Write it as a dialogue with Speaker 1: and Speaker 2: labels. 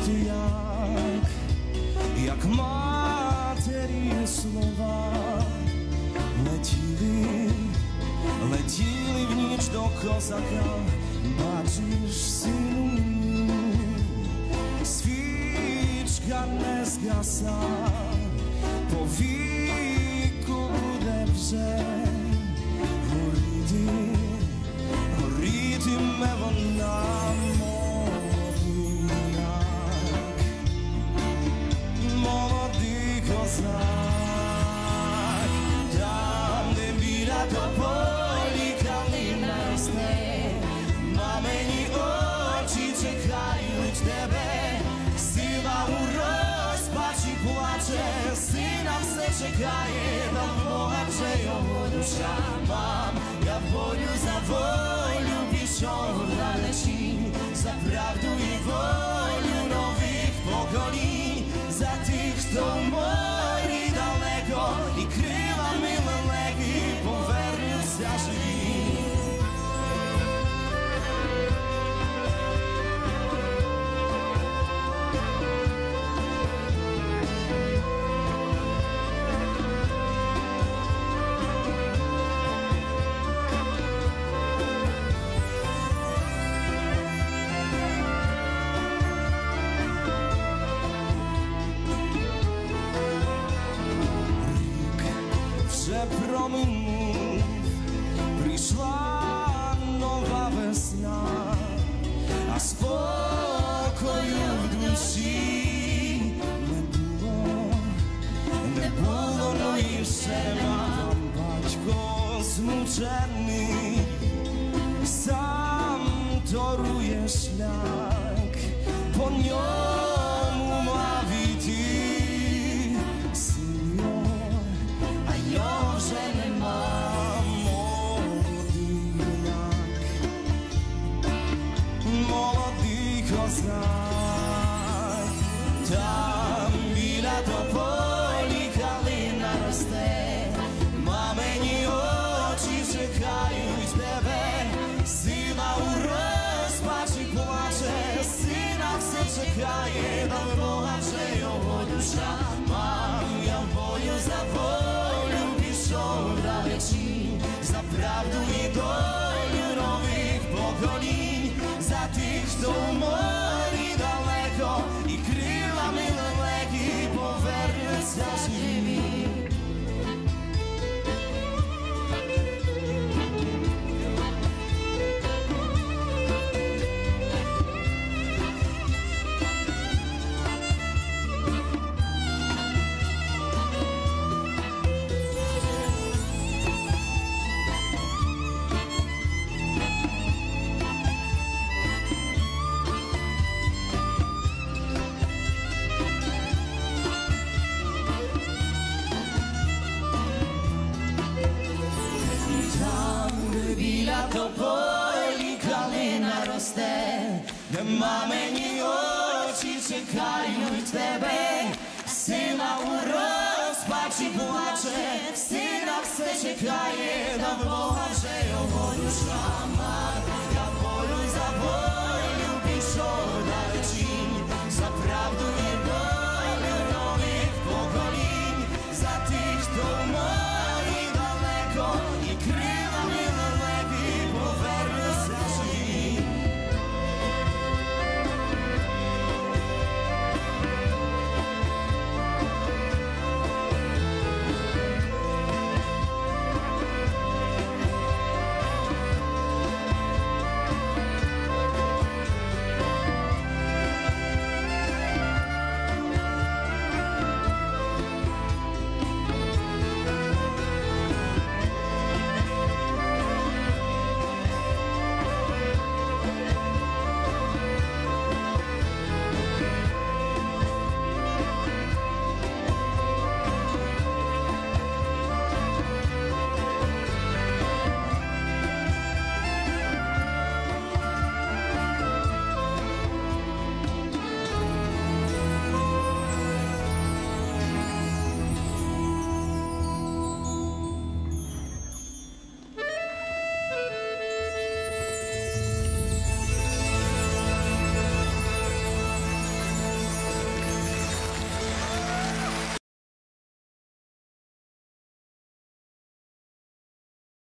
Speaker 1: бути як, як матері слова, летіли, летіли в ніч до козака, бачиш сину, свічка не згаса, по віку буде вже. Козак, там, де біля тополі калина росте, мамині очі чекають тебе, сила у розпачі плаче, сина все чекає, до Бога вже його душа, мам, я в бою за волю пішов wiele promienów Przyszła nowa wesna A spokoju w duszy Nie było, nie było No i trzeba Baćko zmuczony Sam toruje szlak біля тополі калина росте, мамині очі чекають тебе, сила у розпачі плаче, сина все чекає, до Бога вже його душа, мам, я в бою за волю пішов далечі, за правду і долю нових поколінь, за тих, хто в мамині очі чекають тебе, сила у розпачі плаче, сина все чекає, до Бога вже його душа має.